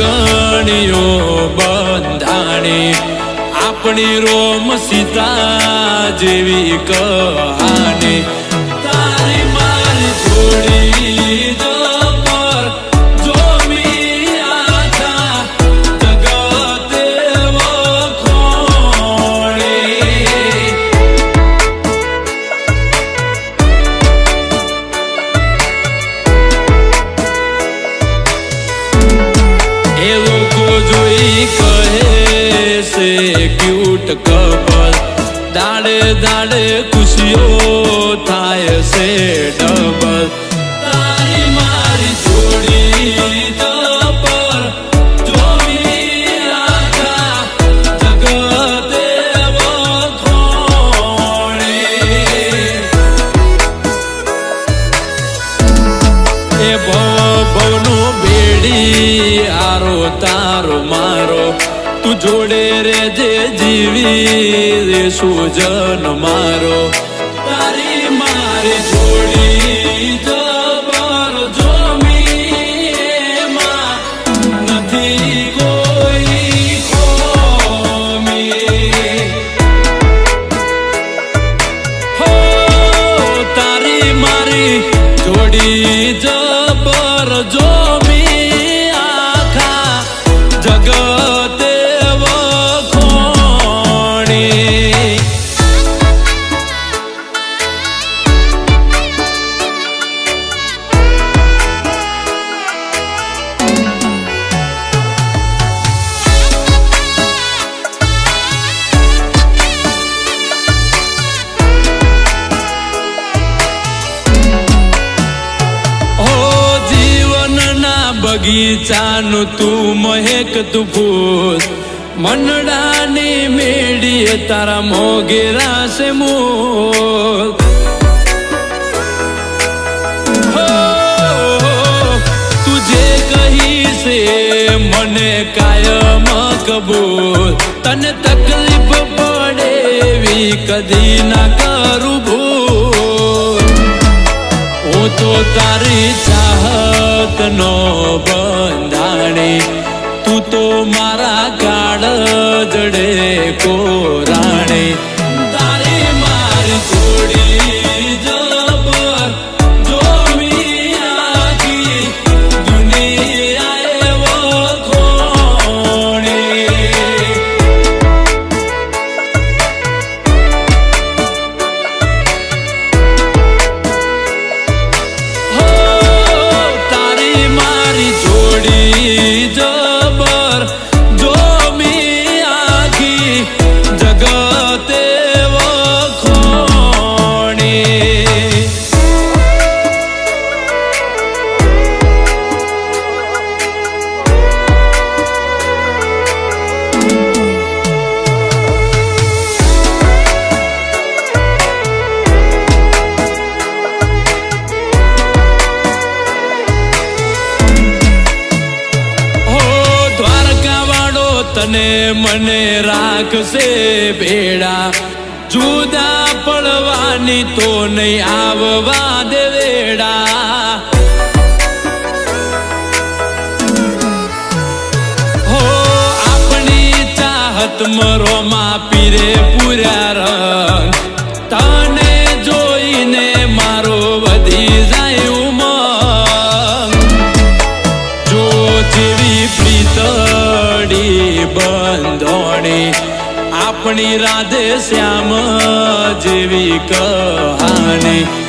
લાગણીઓ બંધાણી. આપણી રોમ સીતા જેવી કહાની કહે છે ક્યુટ કપલ દાડે દાડે ખુશીઓ થાય છે ડબલ જોડે રે જે જીવી સુજન મારો. બગીચાનું તું મહેક તું ફૂલ મનડાની મેડીએ તારા મોગેરા છે મૂલ હો, તું જે કહી છે મને કાયમ કબૂલ. તને તકલીફ પડે એવી કદી ના કરું ભૂલ. હું તો તારી ચાહત નો બંધાણે તું તો મારા ગાળ જડે. તને મને રાખશે ભેડા જુદા પડવાની તો નહીં આવવા દે વેડા હો આપણી ચાહત મરોમાં પીરે પૂર્યા રંગ. તને જોઈને મારો વધી જાય ઉમંગ. જો જેવી પ્રીતડી આપણી રાધે શ્યામ જેવી કહાની.